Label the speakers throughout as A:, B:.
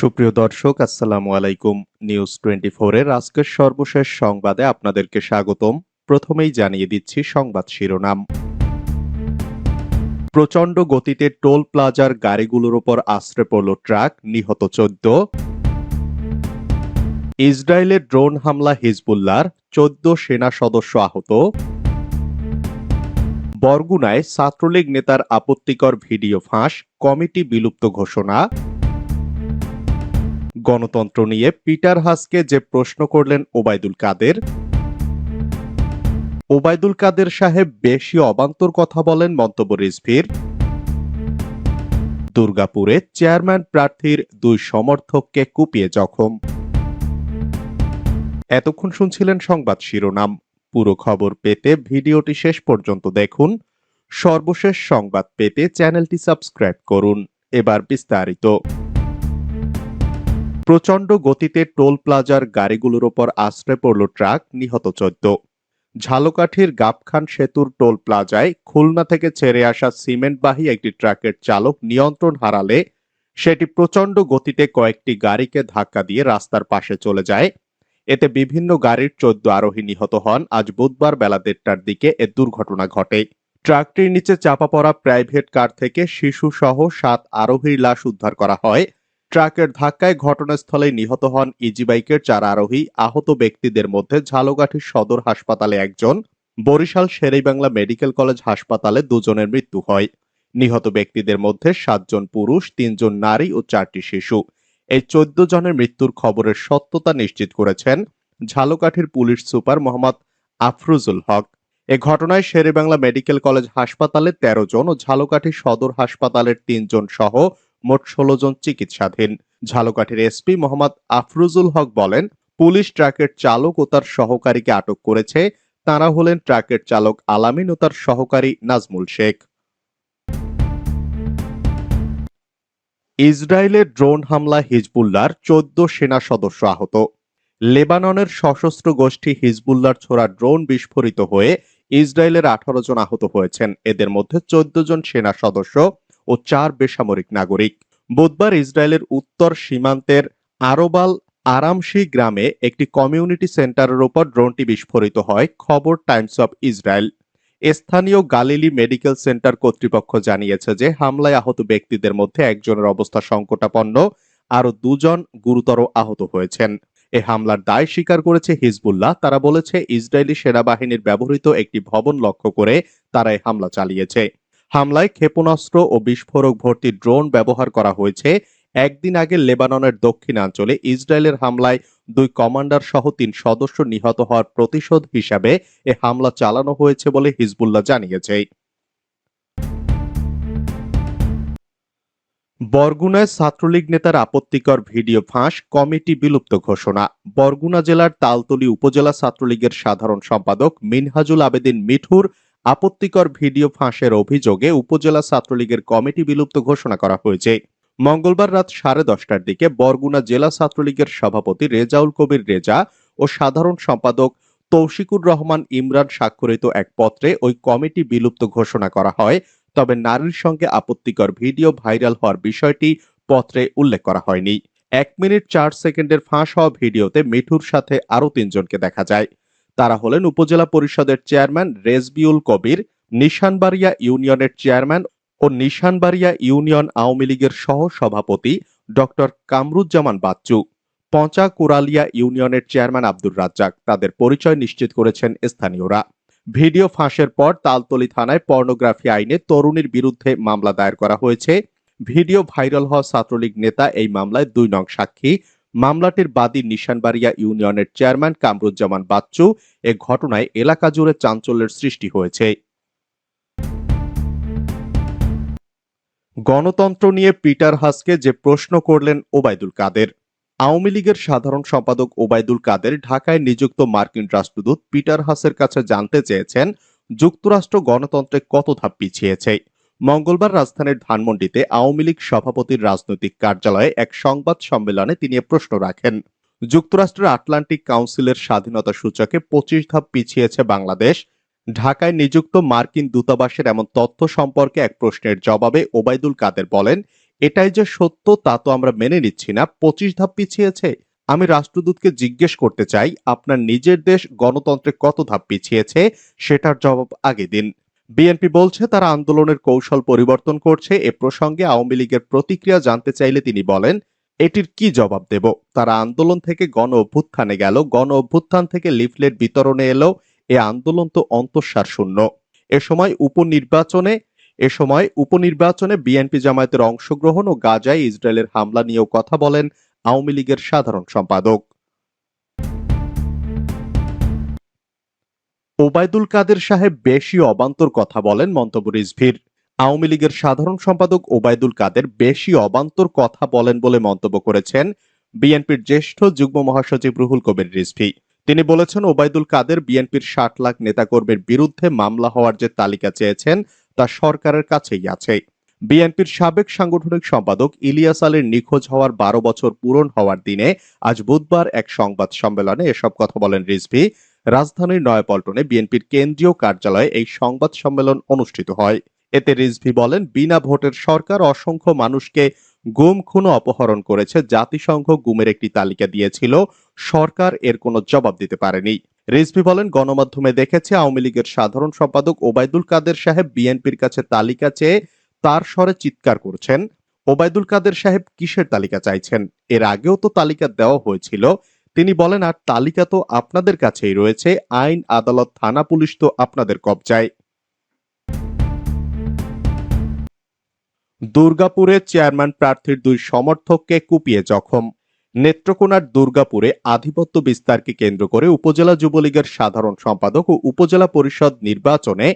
A: সুপ্রিয় দর্শক আসসালামু আলাইকুম নিউজ টোয়েন্টি এর আজকের সর্বশেষ সংবাদে আপনাদেরকে স্বাগতম প্রথমেই জানিয়ে দিচ্ছি সংবাদ শিরোনাম প্রচণ্ড গতিতে টোল প্লাজার গাড়িগুলোর ওপর আশ্রে পড়ল ট্রাক নিহত চোদ্দ ইসরায়েলের ড্রোন হামলা হিজবুল্লার চোদ্দ সেনা সদস্য আহত বরগুনায় ছাত্রলীগ নেতার আপত্তিকর ভিডিও ফাঁস কমিটি বিলুপ্ত ঘোষণা গণতন্ত্র নিয়ে পিটার হাসকে যে প্রশ্ন করলেন ওবায়দুল কাদের ওবায়দুল কাদের সাহেব বেশি অবান্তর কথা বলেন মন্তব্য রিজভির দুর্গাপুরে চেয়ারম্যান প্রার্থীর দুই সমর্থককে কুপিয়ে জখম এতক্ষণ শুনছিলেন সংবাদ শিরোনাম পুরো খবর পেতে ভিডিওটি শেষ পর্যন্ত দেখুন সর্বশেষ সংবাদ পেতে চ্যানেলটি সাবস্ক্রাইব করুন এবার বিস্তারিত প্রচণ্ড গতিতে টোল প্লাজার গাড়িগুলোর ওপর আশ্রে পড়ল ট্রাক নিহত চোদ্দ ঝালকাঠির গাবখান সেতুর টোল প্লাজায় খুলনা থেকে ছেড়ে আসা সিমেন্টবাহী একটি ট্রাকের চালক নিয়ন্ত্রণ হারালে সেটি প্রচণ্ড গতিতে কয়েকটি গাড়িকে ধাক্কা দিয়ে রাস্তার পাশে চলে যায় এতে বিভিন্ন গাড়ির চোদ্দ আরোহী নিহত হন আজ বুধবার বেলা দেড়টার দিকে এ দুর্ঘটনা ঘটে ট্রাকটির নিচে চাপা পড়া প্রাইভেট কার থেকে শিশু সহ সাত আরোহীর লাশ উদ্ধার করা হয় ট্রাকের ধাক্কায় ঘটনাস্থলেই নিহত হন ইজি বাইকের চার আরোহী আহত ব্যক্তিদের মধ্যে ঝালকাঠি সদর হাসপাতালে একজন বরিশাল শেরেবাংলা মেডিকেল কলেজ হাসপাতালে দুজনের মৃত্যু হয় নিহত ব্যক্তিদের মধ্যে সাতজন পুরুষ তিনজন নারী ও চারটি শিশু এই চোদ্দ জনের মৃত্যুর খবরের সত্যতা নিশ্চিত করেছেন ঝালকাঠির পুলিশ সুপার মোহাম্মদ আফরুজুল হক এ ঘটনায় শেরেবাংলা মেডিকেল কলেজ হাসপাতালে ১৩ জন ও ঝালকাঠি সদর হাসপাতালের তিনজন সহ মোট ষোলো জন চিকিৎসাধীন ঝালকাঠির এসপি মোহাম্মদ আফরুজুল হক বলেন পুলিশ ট্রাকের চালক ও তার সহকারীকে আটক করেছে তারা হলেন ট্রাকের চালক আলামিন ও তার সহকারী নাজমুল শেখ ইসরায়েলের ড্রোন হামলা হিজবুল্লার চোদ্দ সেনা সদস্য আহত লেবাননের সশস্ত্র গোষ্ঠী হিজবুল্লার ছোড়া ড্রোন বিস্ফোরিত হয়ে ইসরায়েলের আঠারো জন আহত হয়েছেন এদের মধ্যে চোদ্দ জন সেনা সদস্য ও চার বেসামরিক নাগরিক বুধবার ইসরায়েলের উত্তর সীমান্তের আরবাল আরামশি গ্রামে একটি কমিউনিটি সেন্টারের ওপর ড্রোনটি বিস্ফোরিত হয় খবর টাইমস অব ইসরায়েল স্থানীয় গালিলি মেডিকেল সেন্টার কর্তৃপক্ষ জানিয়েছে যে হামলায় আহত ব্যক্তিদের মধ্যে একজনের অবস্থা সংকটাপন্ন আরও দুজন গুরুতর আহত হয়েছেন এ হামলার দায় স্বীকার করেছে হিজবুল্লাহ তারা বলেছে ইসরায়েলি সেনাবাহিনীর ব্যবহৃত একটি ভবন লক্ষ্য করে তারা হামলা চালিয়েছে হামলায় ক্ষেপণাস্ত্র ও বিস্ফোরক ভর্তি ড্রোন ব্যবহার করা হয়েছে একদিন আগে লেবাননের দক্ষিণাঞ্চলে ইসরায়েলের হামলায় দুই কমান্ডার সহ তিন সদস্য নিহত হওয়ার প্রতিশোধ হিসাবে এ হামলা চালানো হয়েছে বলে হিজবুল্লাহ জানিয়েছে বরগুনায় ছাত্রলীগ নেতার আপত্তিকর ভিডিও ফাঁস কমিটি বিলুপ্ত ঘোষণা বরগুনা জেলার তালতলি উপজেলা ছাত্রলীগের সাধারণ সম্পাদক মিনহাজুল আবেদিন মিঠুর আপত্তিকর ভিডিও ফাঁসের অভিযোগে উপজেলা ছাত্রলীগের কমিটি বিলুপ্ত ঘোষণা করা হয়েছে মঙ্গলবার রাত সাড়ে দশটার দিকে বরগুনা জেলা ছাত্রলীগের সভাপতি রেজাউল কবির রেজা ও সাধারণ সম্পাদক তৌশিকুর রহমান ইমরান স্বাক্ষরিত এক পত্রে ওই কমিটি বিলুপ্ত ঘোষণা করা হয় তবে নারীর সঙ্গে আপত্তিকর ভিডিও ভাইরাল হওয়ার বিষয়টি পত্রে উল্লেখ করা হয়নি এক মিনিট চার সেকেন্ডের ফাঁস হওয়া ভিডিওতে মিঠুর সাথে আরও তিনজনকে দেখা যায় তারা হলেন উপজেলা পরিষদের চেয়ারম্যান রেজবিউল কবির নিশানবাড়িয়া ইউনিয়নের চেয়ারম্যান ও নিশানবাড়িয়া ইউনিয়ন আওয়ামী লীগের সহ সভাপতি ডক্টর কামরুজ্জামান বাচ্চু পঁচা কোরালিয়া ইউনিয়নের চেয়ারম্যান আব্দুর রাজ্জাক তাদের পরিচয় নিশ্চিত করেছেন স্থানীয়রা ভিডিও ফাঁসের পর তালতলি থানায় পর্নোগ্রাফি আইনে তরুণীর বিরুদ্ধে মামলা দায়ের করা হয়েছে ভিডিও ভাইরাল হওয়া ছাত্রলীগ নেতা এই মামলায় দুই নং সাক্ষী মামলাটির বাদী নিশানবাড়িয়া ইউনিয়নের চেয়ারম্যান কামরুজ্জামান বাচ্চু এ ঘটনায় এলাকা জুড়ে চাঞ্চল্যের সৃষ্টি হয়েছে গণতন্ত্র নিয়ে পিটার হাসকে যে প্রশ্ন করলেন ওবায়দুল কাদের আওয়ামী লীগের সাধারণ সম্পাদক ওবায়দুল কাদের ঢাকায় নিযুক্ত মার্কিন রাষ্ট্রদূত পিটার হাসের কাছে জানতে চেয়েছেন যুক্তরাষ্ট্র গণতন্ত্রে কত ধাপ পিছিয়েছে মঙ্গলবার রাজধানীর ধানমন্ডিতে আওয়ামী লীগ সভাপতির রাজনৈতিক কার্যালয়ে এক সংবাদ সম্মেলনে তিনি প্রশ্ন রাখেন যুক্তরাষ্ট্রের আটলান্টিক কাউন্সিলের স্বাধীনতা সূচকে পঁচিশ ধাপ পিছিয়েছে বাংলাদেশ ঢাকায় নিযুক্ত মার্কিন দূতাবাসের এমন তথ্য সম্পর্কে এক প্রশ্নের জবাবে ওবায়দুল কাদের বলেন এটাই যে সত্য তা তো আমরা মেনে নিচ্ছি না পঁচিশ ধাপ পিছিয়েছে আমি রাষ্ট্রদূতকে জিজ্ঞেস করতে চাই আপনার নিজের দেশ গণতন্ত্রে কত ধাপ পিছিয়েছে সেটার জবাব আগে দিন বিএনপি বলছে তারা আন্দোলনের কৌশল পরিবর্তন করছে এ প্রসঙ্গে আওয়ামী লীগের প্রতিক্রিয়া জানতে চাইলে তিনি বলেন এটির কি জবাব দেব তারা আন্দোলন থেকে গণ অভ্যুত্থানে গেল গণ অভ্যুত্থান থেকে লিফলেট বিতরণে এলো এ আন্দোলন তো অন্তঃসার শূন্য এ সময় উপনির্বাচনে এ সময় উপনির্বাচনে বিএনপি জামায়াতের অংশগ্রহণ ও গাজায় ইসরায়েলের হামলা নিয়েও কথা বলেন আওয়ামী লীগের সাধারণ সম্পাদক ওবায়দুল কাদের সাহেব বেশি অবান্তর কথা বলেন মন্তব্য রিজভির আওয়ামী লীগের সাধারণ সম্পাদক ওবায়দুল কাদের বেশি অবান্তর কথা বলেন বলে মন্তব্য করেছেন বিএনপির জ্যেষ্ঠ যুগ্ম মহাসচিব রুহুল কবির রিজভি তিনি বলেছেন ওবায়দুল কাদের বিএনপির ষাট লাখ নেতাকর্মীর বিরুদ্ধে মামলা হওয়ার যে তালিকা চেয়েছেন তা সরকারের কাছেই আছে বিএনপির সাবেক সাংগঠনিক সম্পাদক ইলিয়াস আলীর নিখোঁজ হওয়ার বারো বছর পূরণ হওয়ার দিনে আজ বুধবার এক সংবাদ সম্মেলনে এসব কথা বলেন রিজভি রাজধানীর নয়াপল্টনে বিএনপির কেন্দ্রীয় কার্যালয়ে এই সংবাদ সম্মেলন অনুষ্ঠিত হয় এতে রিজভি বলেন বিনা ভোটের সরকার অসংখ্য মানুষকে গুম খুন অপহরণ করেছে জাতিসংঘ গুমের একটি তালিকা দিয়েছিল সরকার এর কোনো জবাব দিতে পারেনি রিজভি বলেন গণমাধ্যমে দেখেছে আওয়ামী লীগের সাধারণ সম্পাদক ওবায়দুল কাদের সাহেব বিএনপির কাছে তালিকা চেয়ে তার স্বরে চিৎকার করছেন ওবায়দুল কাদের সাহেব কিসের তালিকা চাইছেন এর আগেও তো তালিকা দেওয়া হয়েছিল তিনি বলেন আর তালিকা তো আপনাদের কাছেই রয়েছে আইন আদালত থানা পুলিশ তো আপনাদের কবজায় দুর্গাপুরে চেয়ারম্যান প্রার্থীর দুই সমর্থককে কুপিয়ে জখম নেত্রকোনার দুর্গাপুরে আধিপত্য বিস্তারকে কেন্দ্র করে উপজেলা যুবলীগের সাধারণ সম্পাদক ও উপজেলা পরিষদ নির্বাচনে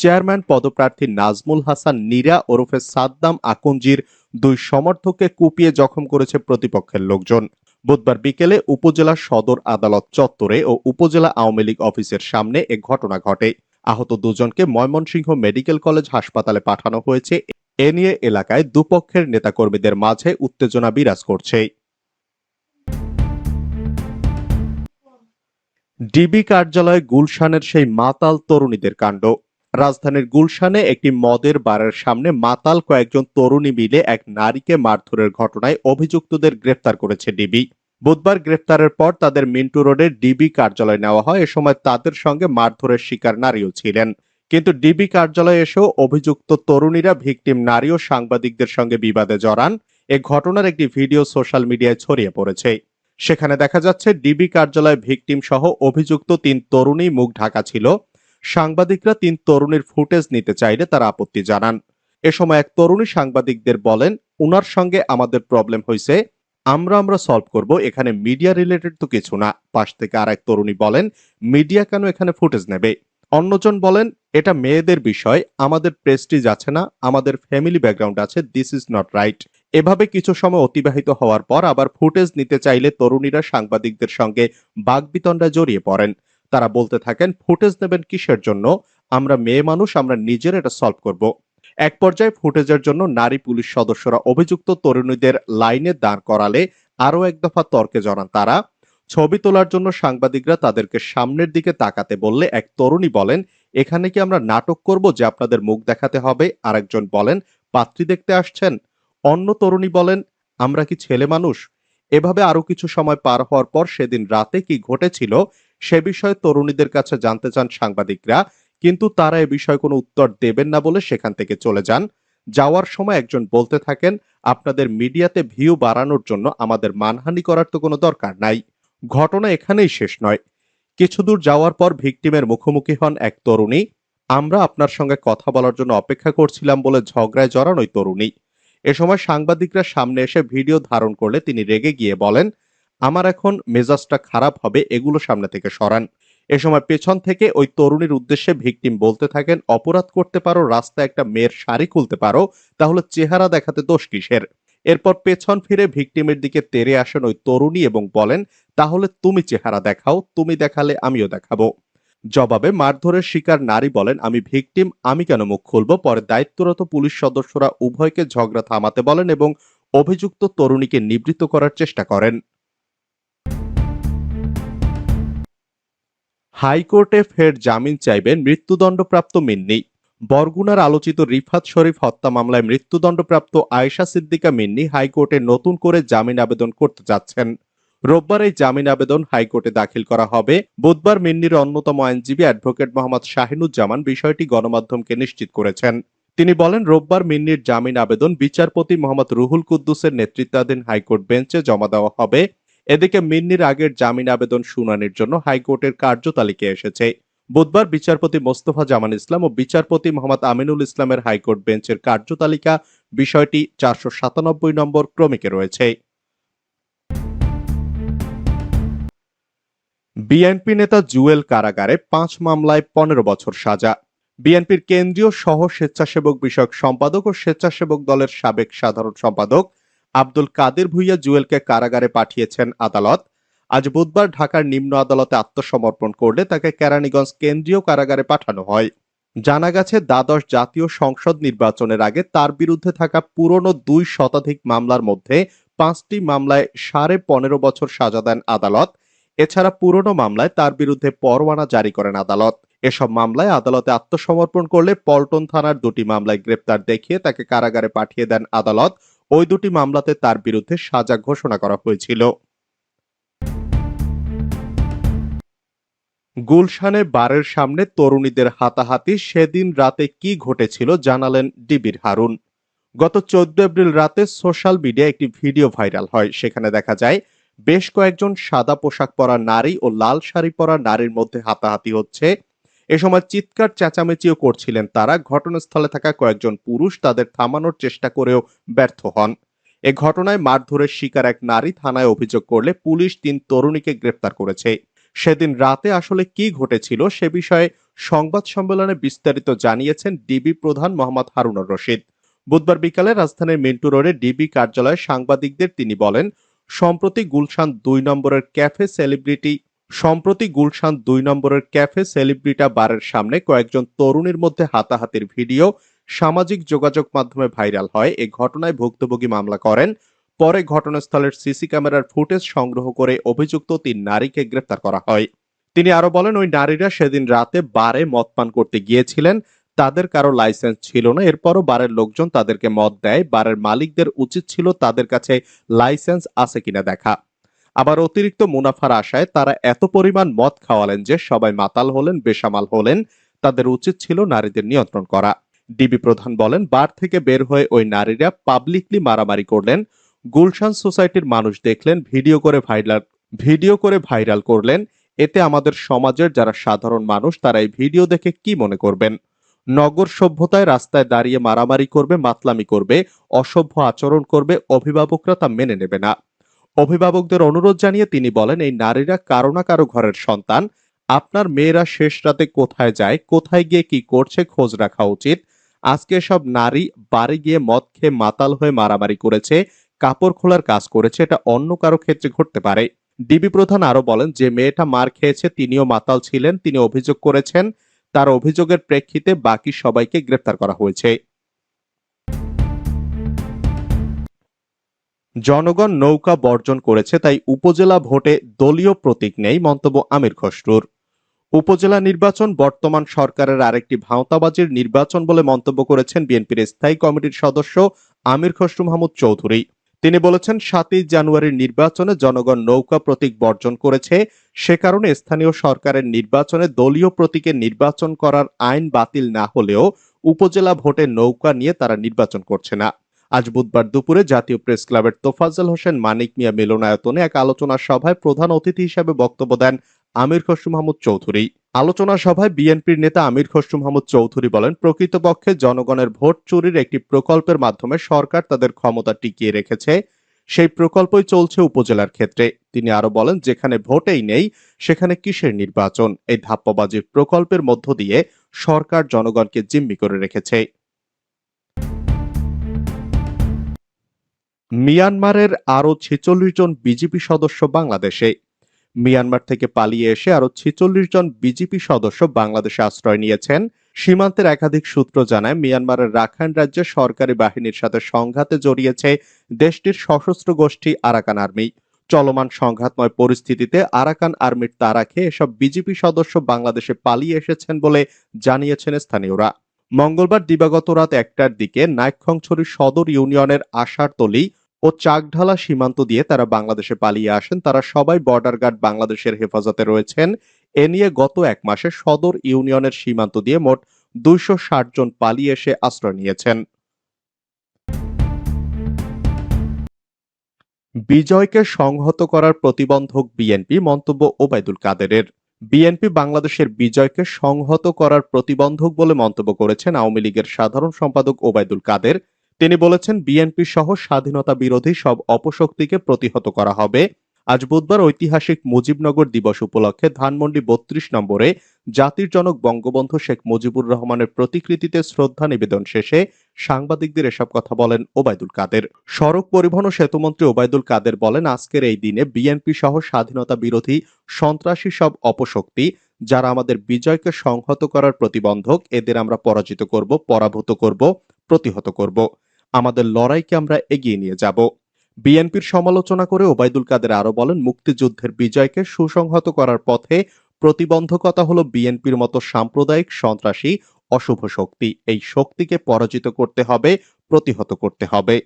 A: চেয়ারম্যান পদপ্রার্থী নাজমুল হাসান নীরা ওরফে সাদ্দাম আকঞ্জির দুই সমর্থককে কুপিয়ে জখম করেছে প্রতিপক্ষের লোকজন বুধবার বিকেলে উপজেলা সদর আদালত চত্বরে ও উপজেলা আওয়ামী লীগ অফিসের সামনে এ ঘটনা ঘটে আহত দুজনকে ময়মনসিংহ মেডিকেল কলেজ হাসপাতালে পাঠানো হয়েছে এ নিয়ে এলাকায় দুপক্ষের নেতাকর্মীদের মাঝে উত্তেজনা বিরাজ করছে ডিবি কার্যালয়ে গুলশানের সেই মাতাল তরুণীদের কাণ্ড রাজধানীর গুলশানে একটি মদের বারের সামনে মাতাল কয়েকজন তরুণী মিলে এক নারীকে মারধরের ঘটনায় অভিযুক্তদের গ্রেফতার করেছে ডিবি বুধবার গ্রেফতারের পর তাদের মিন্টু রোডের ডিবি কার্যালয় নেওয়া হয় এ সময় তাদের সঙ্গে মারধরের শিকার নারীও ছিলেন কিন্তু ডিবি কার্যালয়ে এসেও অভিযুক্ত তরুণীরা ভিকটিম নারী ও সাংবাদিকদের সঙ্গে বিবাদে জড়ান এ ঘটনার একটি ভিডিও সোশ্যাল মিডিয়ায় ছড়িয়ে পড়েছে সেখানে দেখা যাচ্ছে ডিবি কার্যালয়ে ভিকটিম সহ অভিযুক্ত তিন তরুণী মুখ ঢাকা ছিল সাংবাদিকরা তিন তরুণীর ফুটেজ নিতে চাইলে তারা আপত্তি জানান এ সময় এক তরুণী সাংবাদিকদের বলেন উনার সঙ্গে আমাদের প্রবলেম হয়েছে আমরা আমরা সলভ করব এখানে মিডিয়া রিলেটেড তো কিছু না পাশ থেকে আর এক তরুণী বলেন মিডিয়া কেন এখানে ফুটেজ নেবে অন্যজন বলেন এটা মেয়েদের বিষয় আমাদের প্রেস্টিজ আছে না আমাদের ফ্যামিলি ব্যাকগ্রাউন্ড আছে দিস ইজ নট রাইট এভাবে কিছু সময় অতিবাহিত হওয়ার পর আবার ফুটেজ নিতে চাইলে তরুণীরা সাংবাদিকদের সঙ্গে বাগবিতণ্ডা জড়িয়ে পড়েন তারা বলতে থাকেন ফুটেজ নেবেন কিসের জন্য আমরা মেয়ে মানুষ আমরা নিজের এটা সলভ করব এক পর্যায়ে ফুটেজের জন্য নারী পুলিশ সদস্যরা অভিযুক্ত তরুণীদের লাইনে দাঁড় করালে আরও এক দফা তর্কে জানান তারা ছবি তোলার জন্য সাংবাদিকরা তাদেরকে সামনের দিকে তাকাতে বললে এক তরুণী বলেন এখানে কি আমরা নাটক করব যে আপনাদের মুখ দেখাতে হবে আরেকজন বলেন পাত্রী দেখতে আসছেন অন্য তরুণী বলেন আমরা কি ছেলে মানুষ এভাবে আরও কিছু সময় পার হওয়ার পর সেদিন রাতে কি ঘটেছিল সে বিষয়ে তরুণীদের কাছে জানতে চান সাংবাদিকরা কিন্তু তারা এ বিষয়ে কোনো উত্তর দেবেন না বলে সেখান থেকে চলে যান যাওয়ার সময় একজন বলতে থাকেন আপনাদের মিডিয়াতে ভিউ বাড়ানোর জন্য আমাদের মানহানি করার তো কোনো দরকার নাই ঘটনা এখানেই শেষ নয় কিছুদূর যাওয়ার পর ভিকটিমের মুখোমুখি হন এক তরুণী আমরা আপনার সঙ্গে কথা বলার জন্য অপেক্ষা করছিলাম বলে ঝগড়ায় জড়ান ওই তরুণী এ সময় সাংবাদিকরা সামনে এসে ভিডিও ধারণ করলে তিনি রেগে গিয়ে বলেন আমার এখন মেজাজটা খারাপ হবে এগুলো সামনে থেকে সরান এ সময় পেছন থেকে ওই তরুণীর উদ্দেশ্যে ভিকটিম বলতে থাকেন অপরাধ করতে পারো রাস্তায় একটা মেয়ের শাড়ি খুলতে পারো তাহলে চেহারা দেখাতে দোষ কিসের এরপর পেছন ফিরে ভিকটিমের দিকে তেরে আসেন ওই তরুণী এবং বলেন তাহলে তুমি চেহারা দেখাও তুমি দেখালে আমিও দেখাবো জবাবে মারধরের শিকার নারী বলেন আমি ভিকটিম আমি কেন মুখ খুলব পরে দায়িত্বরত পুলিশ সদস্যরা উভয়কে ঝগড়া থামাতে বলেন এবং অভিযুক্ত তরুণীকে নিবৃত্ত করার চেষ্টা করেন হাইকোর্টে ফের জামিন চাইবেন মৃত্যুদণ্ডপ্রাপ্ত মিন্নি বরগুনার আলোচিত রিফাত শরীফ হত্যা মামলায় মৃত্যুদণ্ডপ্রাপ্ত আয়েশা সিদ্দিকা মিন্নি হাইকোর্টে নতুন করে জামিন আবেদন করতে যাচ্ছেন রোববার এই জামিন আবেদন হাইকোর্টে দাখিল করা হবে বুধবার মিন্নির অন্যতম আইনজীবী অ্যাডভোকেট মোহাম্মদ শাহিনুজ্জামান বিষয়টি গণমাধ্যমকে নিশ্চিত করেছেন তিনি বলেন রোববার মিন্নির জামিন আবেদন বিচারপতি মোহাম্মদ রুহুল কুদ্দুসের নেতৃত্বাধীন হাইকোর্ট বেঞ্চে জমা দেওয়া হবে এদিকে মিন্নির আগের জামিন আবেদন শুনানির জন্য হাইকোর্টের কার্যতালিকা এসেছে বুধবার বিচারপতি মোস্তফা জামান ইসলাম ও বিচারপতি মোহাম্মদ আমিনুল ইসলামের হাইকোর্ট বেঞ্চের কার্যতালিকা বিষয়টি চারশো সাতানব্বই নম্বর ক্রমিকে রয়েছে বিএনপি নেতা জুয়েল কারাগারে পাঁচ মামলায় পনেরো বছর সাজা বিএনপির কেন্দ্রীয় সহ স্বেচ্ছাসেবক বিষয়ক সম্পাদক ও স্বেচ্ছাসেবক দলের সাবেক সাধারণ সম্পাদক আব্দুল কাদের ভুইয়া জুয়েলকে কারাগারে পাঠিয়েছেন আদালত আজ বুধবার ঢাকার নিম্ন আদালতে আত্মসমর্পণ করলে তাকে কেরানীগঞ্জ কেন্দ্রীয় কারাগারে পাঠানো হয় জানা গেছে দ্বাদশ জাতীয় সংসদ নির্বাচনের আগে তার বিরুদ্ধে থাকা পুরনো দুই শতাধিক মামলার মধ্যে পাঁচটি মামলায় সাড়ে পনেরো বছর সাজা দেন আদালত এছাড়া পুরনো মামলায় তার বিরুদ্ধে পরোয়ানা জারি করেন আদালত এসব মামলায় আদালতে আত্মসমর্পণ করলে পল্টন থানার দুটি মামলায় গ্রেপ্তার দেখিয়ে তাকে কারাগারে পাঠিয়ে দেন আদালত ওই দুটি মামলাতে তার বিরুদ্ধে সাজা ঘোষণা করা হয়েছিল গুলশানে বারের সামনে তরুণীদের হাতাহাতি সেদিন রাতে কি ঘটেছিল জানালেন ডিবির হারুন গত চোদ্দ এপ্রিল রাতে সোশ্যাল মিডিয়ায় একটি ভিডিও ভাইরাল হয় সেখানে দেখা যায় বেশ কয়েকজন সাদা পোশাক পরা নারী ও লাল শাড়ি পরা নারীর মধ্যে হাতাহাতি হচ্ছে এ সময় চিৎকার চেঁচামেচিও করছিলেন তারা ঘটনাস্থলে থাকা কয়েকজন পুরুষ তাদের থামানোর চেষ্টা করেও ব্যর্থ হন এ ঘটনায় মারধরের শিকার এক নারী থানায় অভিযোগ করলে পুলিশ তিন তরুণীকে গ্রেপ্তার করেছে সেদিন রাতে আসলে কি ঘটেছিল সে বিষয়ে সংবাদ সম্মেলনে বিস্তারিত জানিয়েছেন ডিবি প্রধান মোহাম্মদ হারুনুর রশিদ বুধবার বিকালে রাজধানীর মিন্টু রোডে ডিবি কার্যালয়ে সাংবাদিকদের তিনি বলেন সম্প্রতি গুলশান দুই নম্বরের ক্যাফে সেলিব্রিটি সম্প্রতি গুলশান দুই নম্বরের ক্যাফে সেলিব্রিটা বারের সামনে কয়েকজন তরুণীর মধ্যে হাতাহাতির ভিডিও সামাজিক যোগাযোগ মাধ্যমে ভাইরাল হয় এ ঘটনায় ভুক্তভোগী মামলা করেন পরে ঘটনাস্থলের সিসি ক্যামেরার ফুটেজ সংগ্রহ করে অভিযুক্ত তিন নারীকে গ্রেফতার করা হয় তিনি আরো বলেন ওই নারীরা সেদিন রাতে বারে মদ পান করতে গিয়েছিলেন তাদের কারো লাইসেন্স ছিল না এরপরও বারের লোকজন তাদেরকে মদ দেয় বারের মালিকদের উচিত ছিল তাদের কাছে লাইসেন্স আছে কিনা দেখা আবার অতিরিক্ত মুনাফার আশায় তারা এত পরিমাণ মদ খাওয়ালেন যে সবাই মাতাল হলেন বেসামাল হলেন তাদের উচিত ছিল নারীদের নিয়ন্ত্রণ করা ডিবি প্রধান বলেন বার থেকে বের হয়ে ওই নারীরা পাবলিকলি মারামারি করলেন গুলশান সোসাইটির মানুষ দেখলেন ভিডিও করে ভাইরাল ভিডিও করে ভাইরাল করলেন এতে আমাদের সমাজের যারা সাধারণ মানুষ তারা এই ভিডিও দেখে কি মনে করবেন নগর সভ্যতায় রাস্তায় দাঁড়িয়ে মারামারি করবে মাতলামি করবে অসভ্য আচরণ করবে অভিভাবকরা তা মেনে নেবে না অভিভাবকদের অনুরোধ জানিয়ে তিনি বলেন এই নারীরা কারো না কারো ঘরের সন্তান আপনার মেয়েরা শেষ রাতে কোথায় যায় কোথায় গিয়ে কি করছে খোঁজ রাখা উচিত আজকে সব নারী বাড়ি গিয়ে মদ খেয়ে মাতাল হয়ে মারামারি করেছে কাপড় খোলার কাজ করেছে এটা অন্য কারো ক্ষেত্রে ঘটতে পারে ডিবি প্রধান আরো বলেন যে মেয়েটা মার খেয়েছে তিনিও মাতাল ছিলেন তিনি অভিযোগ করেছেন তার অভিযোগের প্রেক্ষিতে বাকি সবাইকে গ্রেপ্তার করা হয়েছে জনগণ নৌকা বর্জন করেছে তাই উপজেলা ভোটে দলীয় প্রতীক নেই মন্তব্য আমির খসরুর উপজেলা নির্বাচন বর্তমান সরকারের আরেকটি ভাওতাবাজির নির্বাচন বলে মন্তব্য করেছেন বিএনপির স্থায়ী কমিটির সদস্য আমির খসরু মাহমুদ চৌধুরী তিনি বলেছেন সাতই জানুয়ারির নির্বাচনে জনগণ নৌকা প্রতীক বর্জন করেছে সে কারণে স্থানীয় সরকারের নির্বাচনে দলীয় প্রতীকে নির্বাচন করার আইন বাতিল না হলেও উপজেলা ভোটে নৌকা নিয়ে তারা নির্বাচন করছে না আজ বুধবার দুপুরে জাতীয় প্রেস ক্লাবের তোফাজল হোসেন মানিক মিয়া মিলনায়তনে এক আলোচনা সভায় প্রধান অতিথি হিসেবে বক্তব্য দেন আমির খসরু মাহমুদ চৌধুরী আলোচনা সভায় বিএনপির নেতা আমির খসরু মাহমুদ চৌধুরী বলেন প্রকৃতপক্ষে জনগণের ভোট চুরির একটি প্রকল্পের মাধ্যমে সরকার তাদের ক্ষমতা টিকিয়ে রেখেছে সেই প্রকল্পই চলছে উপজেলার ক্ষেত্রে তিনি আরো বলেন যেখানে ভোটেই নেই সেখানে কিসের নির্বাচন এই ধাপ্পাবাজির প্রকল্পের মধ্য দিয়ে সরকার জনগণকে জিম্মি করে রেখেছে মিয়ানমারের আরও ছেচল্লিশ জন বিজেপি সদস্য বাংলাদেশে মিয়ানমার থেকে পালিয়ে এসে আরও ছেচল্লিশ জন বিজেপি সদস্য বাংলাদেশে আশ্রয় নিয়েছেন সীমান্তের একাধিক সূত্র জানায় মিয়ানমারের রাখাইন রাজ্যে সরকারি বাহিনীর সাথে সংঘাতে জড়িয়েছে দেশটির সশস্ত্র গোষ্ঠী আরাকান আর্মি চলমান সংঘাতময় পরিস্থিতিতে আরাকান আর্মির তারা খেয়ে এসব বিজেপি সদস্য বাংলাদেশে পালিয়ে এসেছেন বলে জানিয়েছেন স্থানীয়রা মঙ্গলবার দিবাগত রাত একটার দিকে নাইক্ষংছড়ি সদর ইউনিয়নের আশারতলি ও চাকঢালা সীমান্ত দিয়ে তারা বাংলাদেশে পালিয়ে আসেন তারা সবাই বর্ডার গার্ড বাংলাদেশের হেফাজতে রয়েছেন এ নিয়ে গত এক মাসে সদর ইউনিয়নের সীমান্ত দিয়ে মোট দুইশো জন পালিয়ে এসে আশ্রয় নিয়েছেন বিজয়কে সংহত করার প্রতিবন্ধক বিএনপি মন্তব্য ওবায়দুল কাদেরের বিএনপি বাংলাদেশের বিজয়কে সংহত করার প্রতিবন্ধক বলে মন্তব্য করেছেন আওয়ামী লীগের সাধারণ সম্পাদক ওবায়দুল কাদের তিনি বলেছেন বিএনপি সহ স্বাধীনতা বিরোধী সব অপশক্তিকে প্রতিহত করা হবে আজ বুধবার ঐতিহাসিক মুজিবনগর দিবস উপলক্ষে ধানমন্ডি বত্রিশ নম্বরে জাতির জনক বঙ্গবন্ধু শেখ মুজিবুর রহমানের প্রতিকৃতিতে শ্রদ্ধা নিবেদন শেষে সাংবাদিকদের এসব কথা বলেন ওবায়দুল কাদের সড়ক পরিবহন ও সেতুমন্ত্রী ওবায়দুল কাদের বলেন আজকের এই দিনে বিএনপি সহ স্বাধীনতা বিরোধী সন্ত্রাসী সব অপশক্তি যারা আমাদের বিজয়কে সংহত করার প্রতিবন্ধক এদের আমরা পরাজিত করব পরাভূত করব প্রতিহত করব আমাদের লড়াইকে আমরা এগিয়ে নিয়ে যাব বিএনপির সমালোচনা করে ওবায়দুল কাদের আরো বলেন মুক্তিযুদ্ধের বিজয়কে সুসংহত করার পথে প্রতিবন্ধকতা হলো বিএনপির মতো সাম্প্রদায়িক সন্ত্রাসী অশুভ শক্তি এই শক্তিকে পরাজিত করতে হবে প্রতিহত করতে হবে